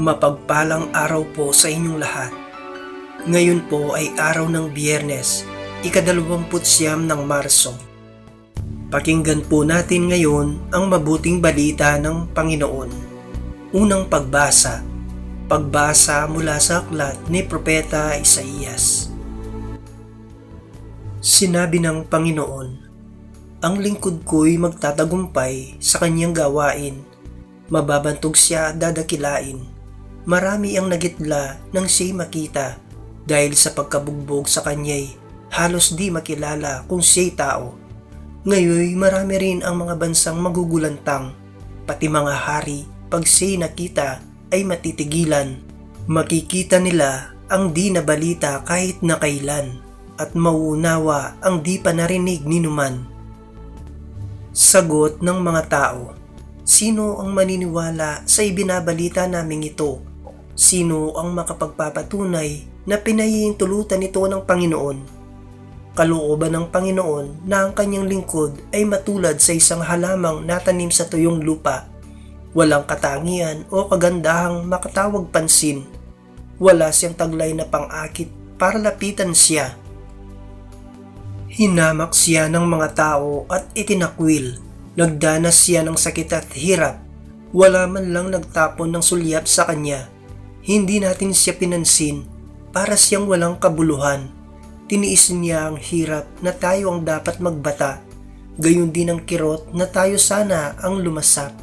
Mapagpalang araw po sa inyong lahat. Ngayon po ay araw ng biyernes, ikadalawamput siyam ng Marso. Pakinggan po natin ngayon ang mabuting balita ng Panginoon. Unang pagbasa, pagbasa mula sa aklat ni Propeta Isaías. Sinabi ng Panginoon, Ang lingkod ko'y magtatagumpay sa kanyang gawain, mababantog siya dadakilain. Marami ang nagitla nang siya'y makita dahil sa pagkabugbog sa kanya'y halos di makilala kung siya'y tao. Ngayoy marami rin ang mga bansang magugulantang, pati mga hari pag siya'y nakita ay matitigilan. Makikita nila ang di na balita kahit na kailan at mauunawa ang di pa narinig ni numan. Sagot ng mga tao, Sino ang maniniwala sa ibinabalita naming ito? Sino ang makapagpapatunay na pinahihintulutan ito ng Panginoon? Kalooban ng Panginoon na ang kanyang lingkod ay matulad sa isang halamang natanim sa tuyong lupa. Walang katangian o kagandahang makatawag pansin. Wala siyang taglay na pang-akit para lapitan siya. Hinamak siya ng mga tao at itinakwil. Nagdanas siya ng sakit at hirap. Wala man lang nagtapon ng sulyap sa kanya. Hindi natin siya pinansin para siyang walang kabuluhan. Tiniis niya ang hirap na tayo ang dapat magbata. Gayon din ang kirot na tayo sana ang lumasap.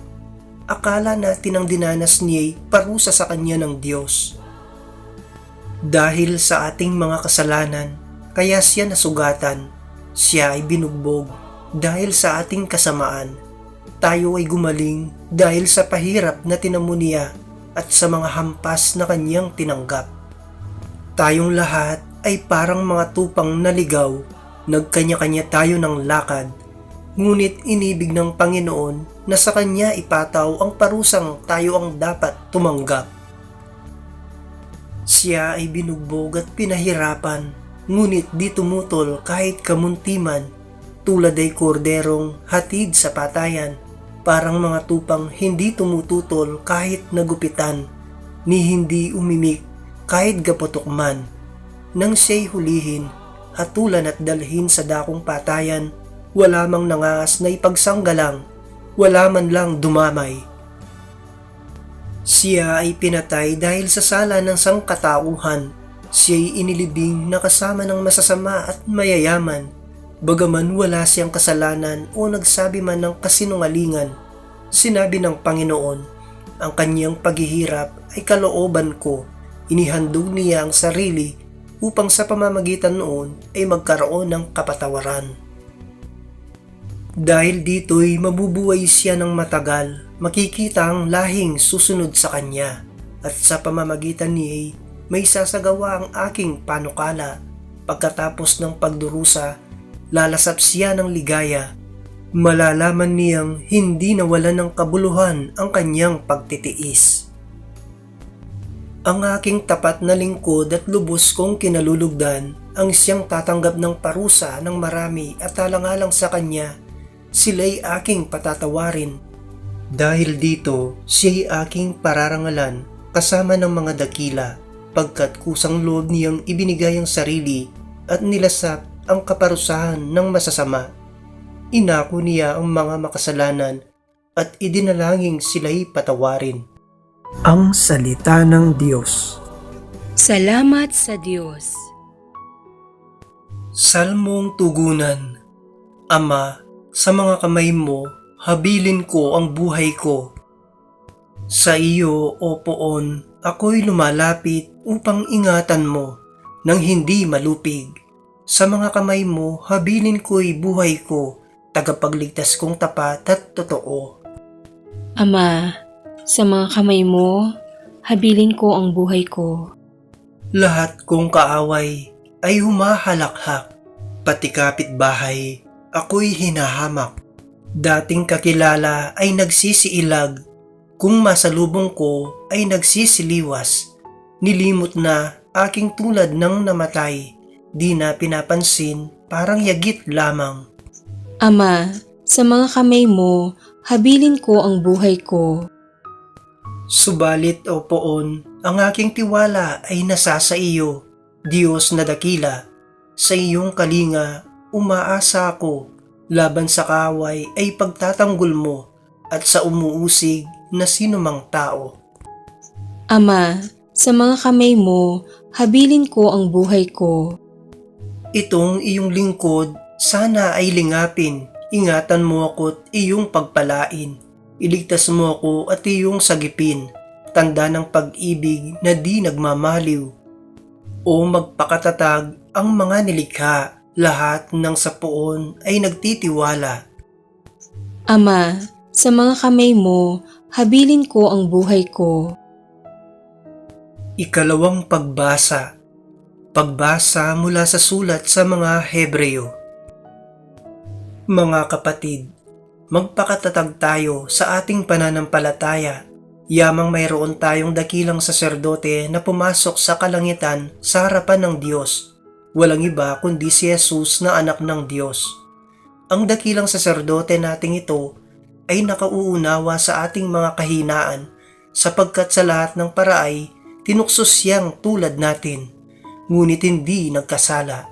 Akala natin ang dinanas niya'y parusa sa kanya ng Diyos. Dahil sa ating mga kasalanan, kaya siya nasugatan. Siya ay binugbog dahil sa ating kasamaan. Tayo ay gumaling dahil sa pahirap na tinamo niya at sa mga hampas na kanyang tinanggap. Tayong lahat ay parang mga tupang naligaw, nagkanya-kanya tayo ng lakad, ngunit inibig ng Panginoon na sa Kanya ipataw ang parusang tayo ang dapat tumanggap. Siya ay binugbog at pinahirapan, ngunit di tumutol kahit kamuntiman, tulad ay korderong hatid sa patayan, parang mga tupang hindi tumututol kahit nagupitan, ni hindi umimik kahit gaputok man. Nang siya'y hulihin, hatulan at dalhin sa dakong patayan, wala mang nangas na ipagsanggalang, wala man lang dumamay. Siya ay pinatay dahil sa sala ng sangkatauhan. Siya'y inilibing na kasama ng masasama at mayayaman. Bagaman wala siyang kasalanan o nagsabi man ng kasinungalingan, sinabi ng Panginoon, ang kanyang paghihirap ay kalooban ko. Inihandog niya ang sarili upang sa pamamagitan noon ay magkaroon ng kapatawaran. Dahil dito'y mabubuhay siya ng matagal, makikita ang lahing susunod sa kanya, at sa pamamagitan niya'y may sasagawa ang aking panukala. Pagkatapos ng pagdurusa, lalasap siya ng ligaya. Malalaman niyang hindi nawala ng kabuluhan ang kanyang pagtitiis. Ang aking tapat na lingkod at lubos kong kinalulugdan ang siyang tatanggap ng parusa ng marami at talangalang sa kanya, sila'y aking patatawarin. Dahil dito, siya'y aking pararangalan kasama ng mga dakila pagkat kusang loob niyang ibinigay ang sarili at nilasap ang kaparusahan ng masasama. Inako niya ang mga makasalanan at idinalangin sila'y patawarin. Ang Salita ng Diyos Salamat sa Diyos. Salmong Tugunan Ama, sa mga kamay mo, habilin ko ang buhay ko. Sa iyo, O Poon, ako'y lumalapit upang ingatan mo nang hindi malupig. Sa mga kamay mo, habilin ko'y buhay ko, tagapagligtas kong tapat at totoo. Ama, sa mga kamay mo, habilin ko ang buhay ko. Lahat kong kaaway ay humahalakhak, pati kapitbahay ako'y hinahamak. Dating kakilala ay nagsisiilag, kung masalubong ko ay nagsisiliwas. Nilimot na aking tulad ng namatay, di na pinapansin parang yagit lamang. Ama, sa mga kamay mo, habilin ko ang buhay ko. Subalit o poon, ang aking tiwala ay nasa sa iyo, Diyos na dakila. Sa iyong kalinga, umaasa ako, laban sa kaway ay pagtatanggol mo, at sa umuusig na sinumang tao. Ama, sa mga kamay mo, habilin ko ang buhay ko. Itong iyong lingkod, sana ay lingapin, ingatan mo ako't iyong pagpalain. Iligtas mo ako at iyong sagipin, tanda ng pag-ibig na di nagmamaliw. O magpakatatag ang mga nilikha, lahat ng sapuon ay nagtitiwala. Ama, sa mga kamay mo, habilin ko ang buhay ko. Ikalawang pagbasa Pagbasa mula sa sulat sa mga Hebreo Mga kapatid, magpakatatag tayo sa ating pananampalataya. Yamang mayroon tayong dakilang saserdote na pumasok sa kalangitan sa harapan ng Diyos. Walang iba kundi si Jesus na anak ng Diyos. Ang dakilang saserdote nating ito ay nakauunawa sa ating mga kahinaan sapagkat sa lahat ng paraay tinukso siyang tulad natin, ngunit hindi nagkasala.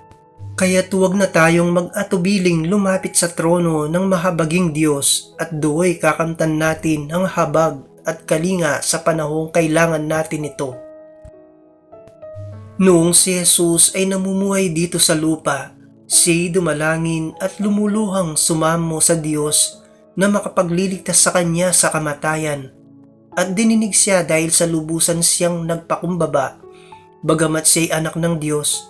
Kaya tuwag na tayong mag-atubiling lumapit sa trono ng mahabaging Diyos at do'y kakamtan natin ang habag at kalinga sa panahong kailangan natin ito. Noong si Jesus ay namumuhay dito sa lupa, siya'y dumalangin at lumuluhang sumamo sa Diyos na makapagliligtas sa kanya sa kamatayan at dininig siya dahil sa lubusan siyang nagpakumbaba. Bagamat siya'y anak ng Diyos,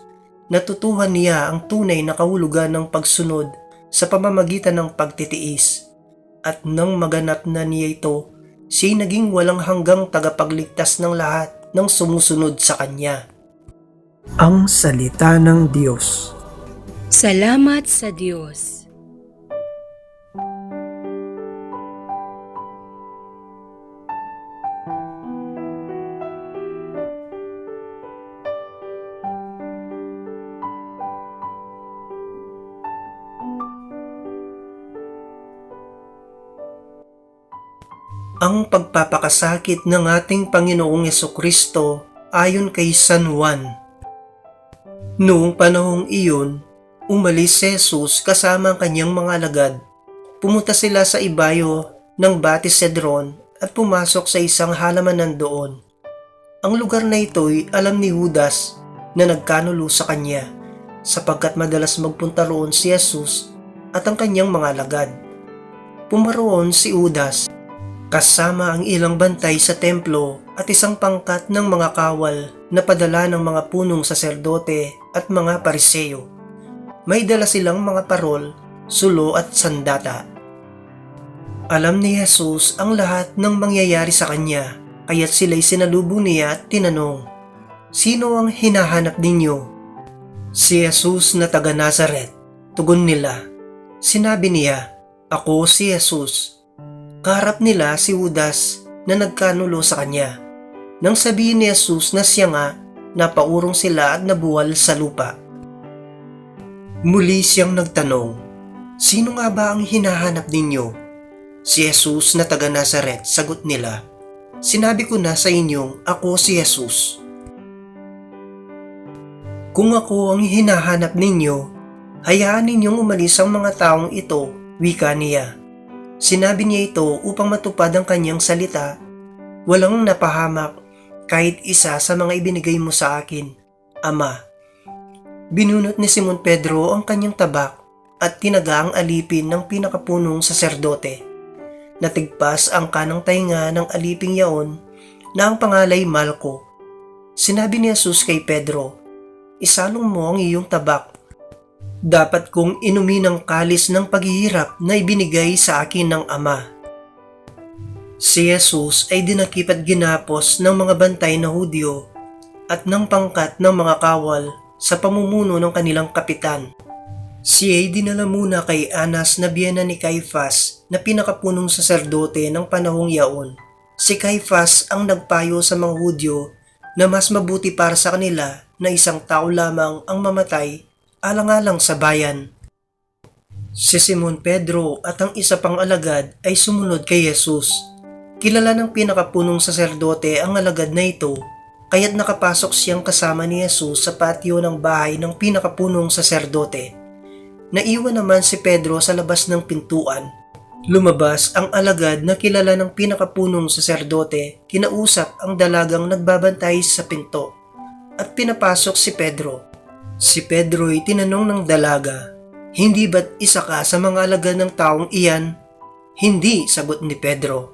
natutuhan niya ang tunay na kahulugan ng pagsunod sa pamamagitan ng pagtitiis. At nang maganap na niya ito, siya'y naging walang hanggang tagapagligtas ng lahat ng sumusunod sa kanya. Ang Salita ng Diyos Salamat sa Diyos. Ang pagpapakasakit ng ating Panginoong Kristo ayon kay San Juan. Noong panahong iyon, umalis si Jesus kasama ang kanyang mga alagad. Pumunta sila sa ibayo ng Batis Cedron at pumasok sa isang halamanan doon. Ang lugar na ito'y alam ni Judas na nagkanulo sa kanya sapagkat madalas magpunta roon si Jesus at ang kanyang mga alagad. Pumaroon si Judas kasama ang ilang bantay sa templo at isang pangkat ng mga kawal na padala ng mga punong saserdote at mga pariseyo. May dala silang mga parol, sulo at sandata. Alam ni Jesus ang lahat ng mangyayari sa kanya, kaya't sila'y sinalubong niya at tinanong, Sino ang hinahanap ninyo? Si Jesus na taga Nazaret. Tugon nila. Sinabi niya, Ako si Jesus. Kaharap nila si Judas na nagkanulo sa kanya. Nang sabihin ni Jesus na siya nga, napaurong sila at nabuwal sa lupa. Muli siyang nagtanong, Sino nga ba ang hinahanap ninyo? Si Jesus na taga Nazaret, sagot nila. Sinabi ko na sa inyong ako si Jesus. Kung ako ang hinahanap ninyo, hayaan ninyong umalis ang mga taong ito, wika niya. Sinabi niya ito upang matupad ang kanyang salita. Walang napahamak kahit isa sa mga ibinigay mo sa akin, Ama. Binunot ni Simon Pedro ang kanyang tabak at tinaga ang alipin ng pinakapunong saserdote. Natigpas ang kanang tainga ng aliping yaon na ang pangalay Malco. Sinabi ni Jesus kay Pedro, Isalong mo ang iyong tabak dapat kong inumin ang kalis ng paghihirap na ibinigay sa akin ng Ama. Si Jesus ay dinakip at ginapos ng mga bantay na Hudyo at ng pangkat ng mga kawal sa pamumuno ng kanilang kapitan. Siya ay dinala muna kay Anas na biyena ni Caiphas na pinakapunong saserdote ng panahong yaon. Si Caiphas ang nagpayo sa mga Hudyo na mas mabuti para sa kanila na isang tao lamang ang mamatay alang-alang sa bayan. Si Simon Pedro at ang isa pang alagad ay sumunod kay Jesus. Kilala ng pinakapunong saserdote ang alagad na ito kaya't nakapasok siyang kasama ni Jesus sa patio ng bahay ng pinakapunong saserdote. Naiwan naman si Pedro sa labas ng pintuan. Lumabas ang alagad na kilala ng pinakapunong saserdote, kinausap ang dalagang nagbabantay sa pinto at pinapasok si Pedro. Si Pedro ay tinanong ng dalaga, Hindi ba't isa ka sa mga alagad ng taong iyan? Hindi, sagot ni Pedro.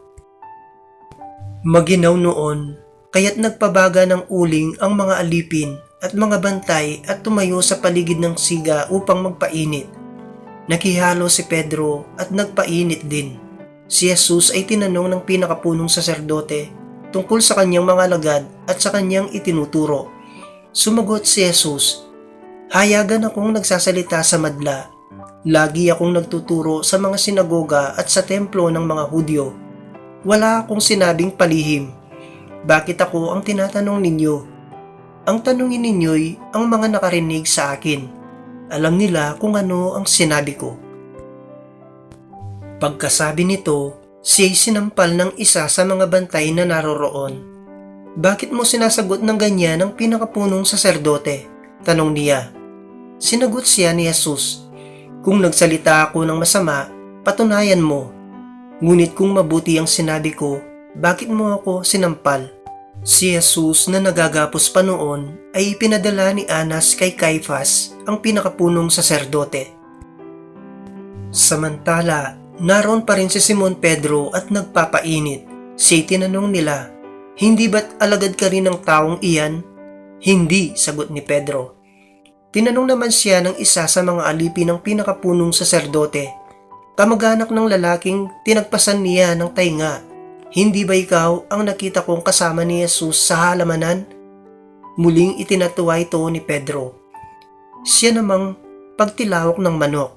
Maginaw noon, kaya't nagpabaga ng uling ang mga alipin at mga bantay at tumayo sa paligid ng siga upang magpainit. Nakihalo si Pedro at nagpainit din. Si Jesus ay tinanong ng pinakapunong saserdote tungkol sa kanyang mga alagad at sa kanyang itinuturo. Sumagot si Jesus, Hayagan akong nagsasalita sa madla. Lagi akong nagtuturo sa mga sinagoga at sa templo ng mga Hudyo. Wala akong sinabing palihim. Bakit ako ang tinatanong ninyo? Ang tanungin ninyo'y ang mga nakarinig sa akin. Alam nila kung ano ang sinabi ko. Pagkasabi nito, siya'y sinampal ng isa sa mga bantay na naroroon. Bakit mo sinasagot ng ganyan ang pinakapunong saserdote? Tanong niya. Sinagot siya ni Jesus, Kung nagsalita ako ng masama, patunayan mo. Ngunit kung mabuti ang sinabi ko, bakit mo ako sinampal? Si Jesus na nagagapos pa noon ay ipinadala ni Anas kay Caiphas, ang pinakapunong saserdote. Samantala, naroon pa rin si Simon Pedro at nagpapainit. Siya tinanong nila, Hindi ba't alagad ka rin ng taong iyan? Hindi, sagot ni Pedro. Tinanong naman siya ng isa sa mga alipin ng pinakapunong saserdote, kamag-anak ng lalaking tinagpasan niya ng tainga. Hindi ba ikaw ang nakita kong kasama ni Jesus sa halamanan? Muling itinatuwa ito ni Pedro. Siya namang pagtilawak ng manok.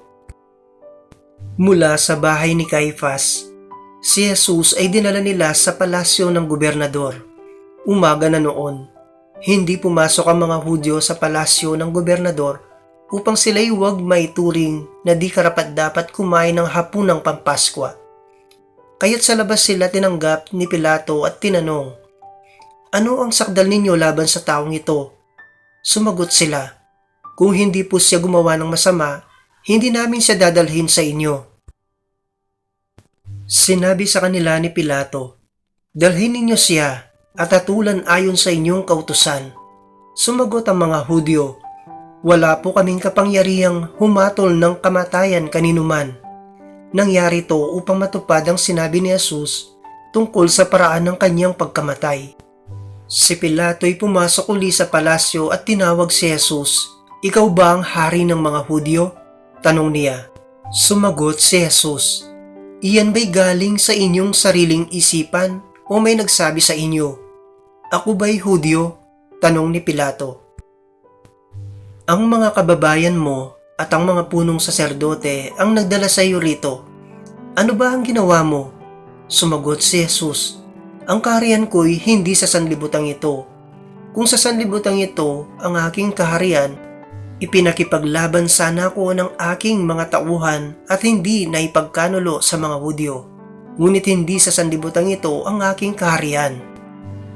Mula sa bahay ni Caiphas, si Jesus ay dinala nila sa palasyo ng gobernador. Umaga na noon, hindi pumasok ang mga Hudyo sa palasyo ng gobernador upang sila'y huwag maituring na di karapat dapat kumain ng hapunang pampaskwa. Kaya't sa labas sila tinanggap ni Pilato at tinanong, Ano ang sakdal ninyo laban sa taong ito? Sumagot sila, Kung hindi po siya gumawa ng masama, hindi namin siya dadalhin sa inyo. Sinabi sa kanila ni Pilato, Dalhin ninyo siya at atulan ayon sa inyong kautusan. Sumagot ang mga Hudyo, Wala po kaming kapangyarihang humatol ng kamatayan kaninuman. Nangyari to upang matupad ang sinabi ni Jesus tungkol sa paraan ng kanyang pagkamatay. Si Pilato ay pumasok uli sa palasyo at tinawag si Jesus. Ikaw ba ang hari ng mga Hudyo? Tanong niya. Sumagot si Jesus. Iyan ba'y galing sa inyong sariling isipan o may nagsabi sa inyo? Ako ba'y Hudyo? Tanong ni Pilato. Ang mga kababayan mo at ang mga punong saserdote ang nagdala sa iyo rito. Ano ba ang ginawa mo? Sumagot si Jesus. Ang kaharian ko'y hindi sa sanlibutan ito. Kung sa sanlibutan ito ang aking kaharian, ipinakipaglaban sana ko ng aking mga tauhan at hindi na ipagkanulo sa mga Hudyo. Ngunit hindi sa sanlibutan ito ang aking kaharian.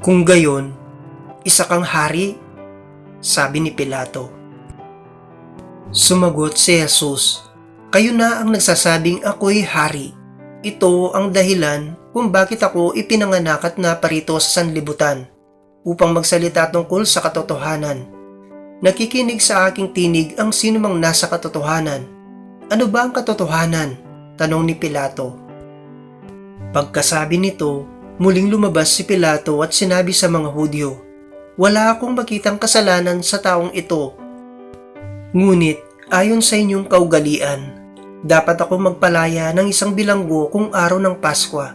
Kung gayon, isa kang hari? Sabi ni Pilato. Sumagot si Jesus, Kayo na ang nagsasabing ako'y hari. Ito ang dahilan kung bakit ako ipinanganak at naparito sa sanlibutan upang magsalita tungkol sa katotohanan. Nakikinig sa aking tinig ang sinumang nasa katotohanan. Ano ba ang katotohanan? Tanong ni Pilato. Pagkasabi nito, muling lumabas si Pilato at sinabi sa mga Hudyo, Wala akong makitang kasalanan sa taong ito. Ngunit, ayon sa inyong kaugalian, dapat ako magpalaya ng isang bilanggo kung araw ng Paskwa.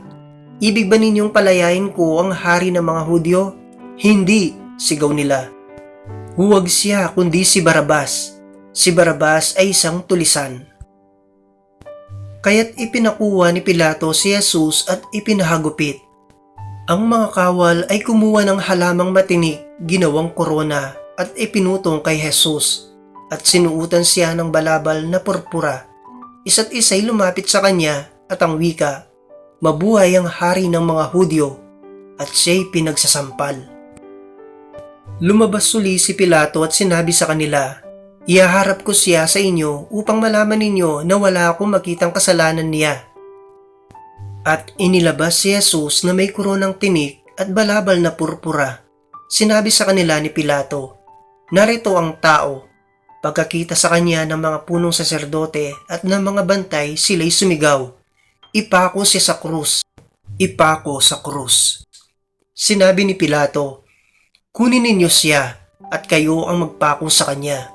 Ibig ba ninyong palayain ko ang hari ng mga Hudyo? Hindi, sigaw nila. Huwag siya kundi si Barabas. Si Barabas ay isang tulisan. Kaya't ipinakuha ni Pilato si Jesus at ipinahagupit. Ang mga kawal ay kumuha ng halamang matinik, ginawang korona at ipinutong kay Jesus at sinuutan siya ng balabal na purpura. Isa't isa'y lumapit sa kanya at ang wika, mabuhay ang hari ng mga Hudyo at siya'y pinagsasampal. Lumabas suli si Pilato at sinabi sa kanila, Ihaharap ko siya sa inyo upang malaman ninyo na wala akong makitang kasalanan niya. At inilabas si Jesus na may koronang tinik at balabal na purpura. Sinabi sa kanila ni Pilato, Narito ang tao. Pagkakita sa kanya ng mga punong saserdote at ng mga bantay, sila'y sumigaw. Ipako siya sa krus. Ipako sa krus. Sinabi ni Pilato, Kunin ninyo siya at kayo ang magpako sa kanya.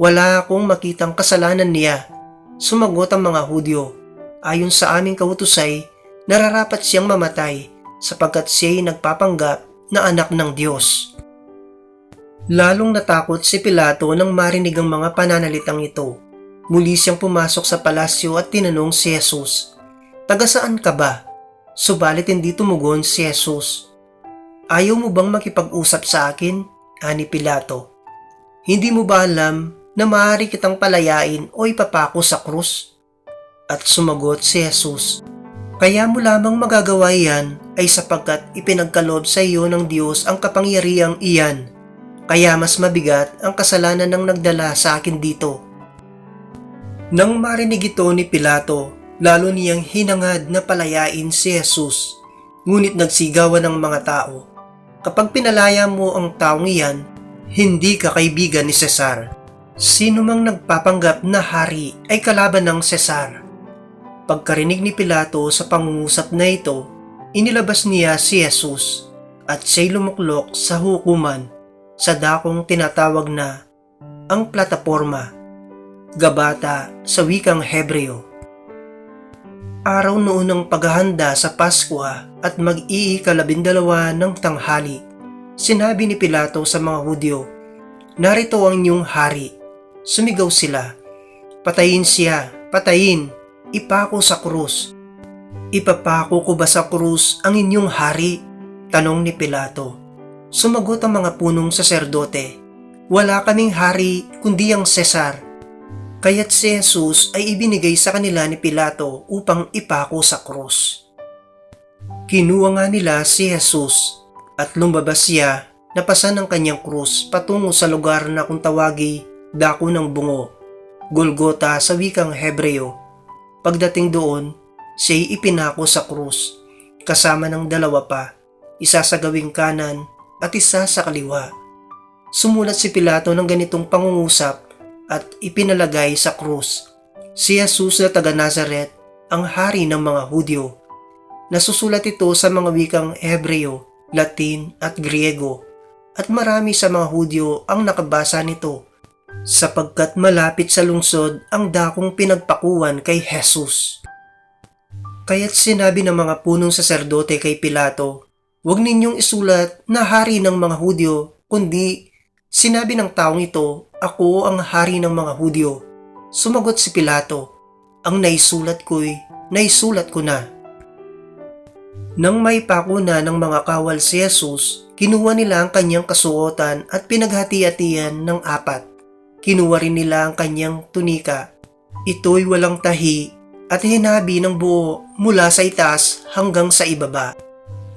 Wala akong makitang kasalanan niya. Sumagot ang mga Hudyo. Ayon sa aming kautusay, nararapat siyang mamatay sapagkat siya'y nagpapanggap na anak ng Diyos. Lalong natakot si Pilato nang marinig ang mga pananalitang ito. Muli siyang pumasok sa palasyo at tinanong si Jesus, Taga saan ka ba? Subalit hindi tumugon si Jesus. Ayaw mo bang makipag-usap sa akin? Ani Pilato. Hindi mo ba alam na maaari kitang palayain o ipapako sa krus? At sumagot si Jesus, Kaya mo lamang magagawa iyan ay sapagkat ipinagkaloob sa iyo ng Diyos ang kapangyarihang iyan. Kaya mas mabigat ang kasalanan ng nagdala sa akin dito. Nang marinig ito ni Pilato, lalo niyang hinangad na palayain si Jesus. Ngunit nagsigawan ng mga tao. Kapag pinalaya mo ang taong iyan, hindi ka kaibigan ni Cesar. Sino mang nagpapanggap na hari ay kalaban ng Cesar. Pagkarinig ni Pilato sa pangungusap na ito, inilabas niya si Jesus at siya'y lumuklok sa hukuman sa dakong tinatawag na ang plataporma, gabata sa wikang Hebreo. Araw noon ng paghahanda sa Pasko at mag-iikalabindalawa ng tanghali, sinabi ni Pilato sa mga Hudyo, Narito ang inyong hari. Sumigaw sila, Patayin siya, patayin, ipako sa krus. Ipapako ko ba sa krus ang inyong hari? Tanong ni Pilato. Sumagot ang mga punong saserdote, Wala kaming hari kundi ang Cesar. Kaya't si Jesus ay ibinigay sa kanila ni Pilato upang ipako sa krus. Kinuha nga nila si Jesus at lumabas siya napasan ng kanyang krus patungo sa lugar na kung tawagi dako ng bungo, Golgota sa wikang Hebreo. Pagdating doon, siya'y ipinako sa krus kasama ng dalawa pa, isa sa gawing kanan at isa sa kaliwa. Sumulat si Pilato ng ganitong pangungusap at ipinalagay sa krus. Si Jesus na taga Nazaret, ang hari ng mga Hudyo. Nasusulat ito sa mga wikang Hebreo, Latin at Griego at marami sa mga Hudyo ang nakabasa nito sapagkat malapit sa lungsod ang dakong pinagpakuan kay Jesus. Kaya't sinabi ng mga punong saserdote kay Pilato, Huwag ninyong isulat na hari ng mga Hudyo, kundi sinabi ng taong ito, Ako ang hari ng mga Hudyo. Sumagot si Pilato, Ang naisulat ko'y, naisulat ko na. Nang may pako na ng mga kawal si Jesus, kinuha nila ang kanyang kasuotan at pinaghati-hatian ng apat. Kinuha rin nila ang kanyang tunika. Ito'y walang tahi at hinabi ng buo mula sa itaas hanggang sa ibaba.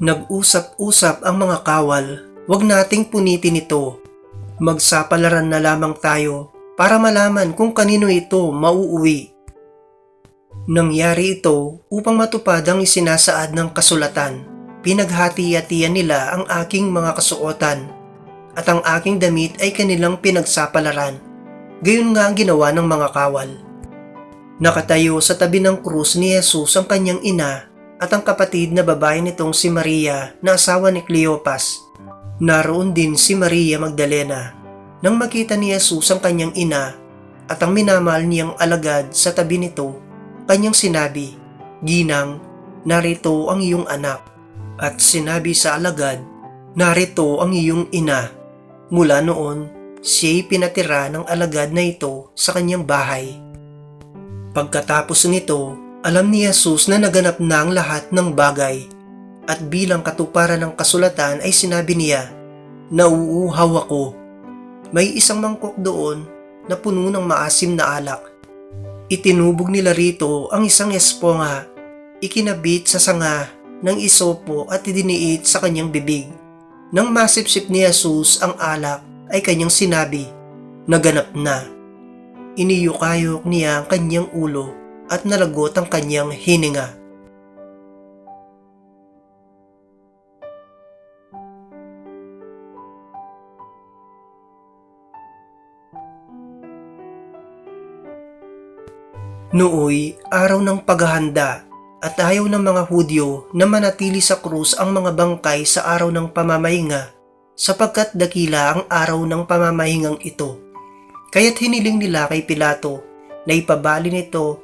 Nag-usap-usap ang mga kawal, wag nating punitin ito. Magsapalaran na lamang tayo para malaman kung kanino ito mauuwi. Nangyari ito upang matupad ang isinasaad ng kasulatan. Pinaghati-hatian nila ang aking mga kasuotan at ang aking damit ay kanilang pinagsapalaran. Gayon nga ang ginawa ng mga kawal. Nakatayo sa tabi ng krus ni Jesus ang kanyang ina at ang kapatid na babae nitong si Maria na asawa ni Cleopas. Naroon din si Maria Magdalena. Nang makita ni Jesus ang kanyang ina at ang minamahal niyang alagad sa tabi nito, kanyang sinabi, Ginang, narito ang iyong anak. At sinabi sa alagad, narito ang iyong ina. Mula noon, siya'y pinatira ng alagad na ito sa kanyang bahay. Pagkatapos nito, alam ni Jesus na naganap na ang lahat ng bagay. At bilang katuparan ng kasulatan ay sinabi niya, Nauuhaw ako. May isang mangkok doon na puno ng maasim na alak. Itinubog nila rito ang isang esponga ikinabit sa sanga ng isopo at idiniit sa kanyang bibig. Nang masipsip ni Jesus ang alak ay kanyang sinabi, naganap na. Iniyukayok niya ang kanyang ulo at nalagot ang kanyang hininga. Nooy, araw ng paghahanda at ayaw ng mga Hudyo na manatili sa krus ang mga bangkay sa araw ng pamamahinga sapagkat dakila ang araw ng pamamahingang ito. Kaya't hiniling nila kay Pilato na ipabali nito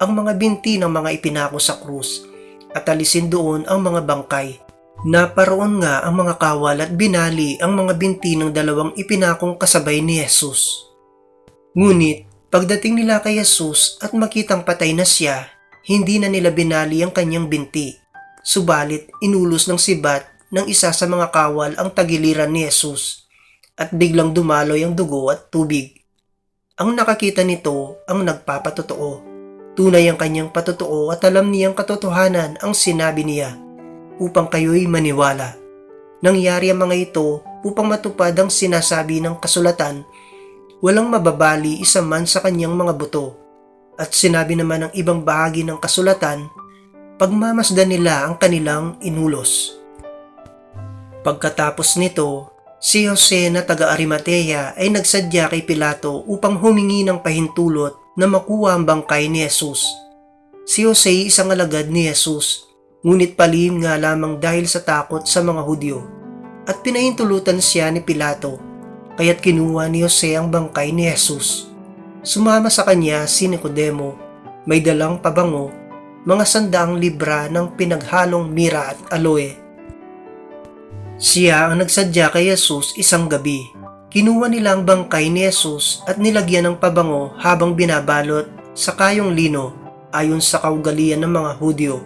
ang mga binti ng mga ipinako sa krus at alisin doon ang mga bangkay. Naparoon nga ang mga kawal at binali ang mga binti ng dalawang ipinakong kasabay ni Jesus. Ngunit pagdating nila kay Jesus at makitang patay na siya, hindi na nila binali ang kanyang binti. Subalit inulos ng sibat ng isa sa mga kawal ang tagiliran ni Jesus at biglang dumaloy ang dugo at tubig. Ang nakakita nito ang nagpapatotoo. Tunay ang kanyang patotoo at alam niyang katotohanan ang sinabi niya upang kayo'y maniwala. Nangyari ang mga ito upang matupad ang sinasabi ng kasulatan walang mababali isa man sa kanyang mga buto. At sinabi naman ng ibang bahagi ng kasulatan, pagmamasdan nila ang kanilang inulos. Pagkatapos nito, si Jose na taga Arimatea ay nagsadya kay Pilato upang humingi ng pahintulot na makuha ang bangkay ni Jesus. Si Jose isang alagad ni Jesus, ngunit palihim nga lamang dahil sa takot sa mga Hudyo. At pinahintulutan siya ni Pilato kaya't kinuha ni Jose ang bangkay ni Jesus. Sumama sa kanya si Nicodemo, may dalang pabango, mga sandaang libra ng pinaghalong mira at aloe. Siya ang nagsadya kay Jesus isang gabi. Kinuha nila ang bangkay ni Jesus at nilagyan ng pabango habang binabalot sa kayong lino ayon sa kaugalian ng mga Hudyo.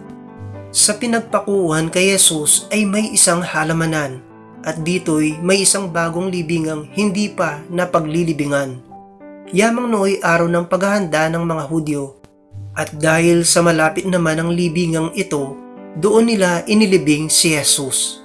Sa pinagpakuhan kay Jesus ay may isang halamanan at dito'y may isang bagong libingang hindi pa napaglilibingan. Yamang nooy araw ng paghahanda ng mga Hudyo at dahil sa malapit naman ang libingang ito, doon nila inilibing si Jesus.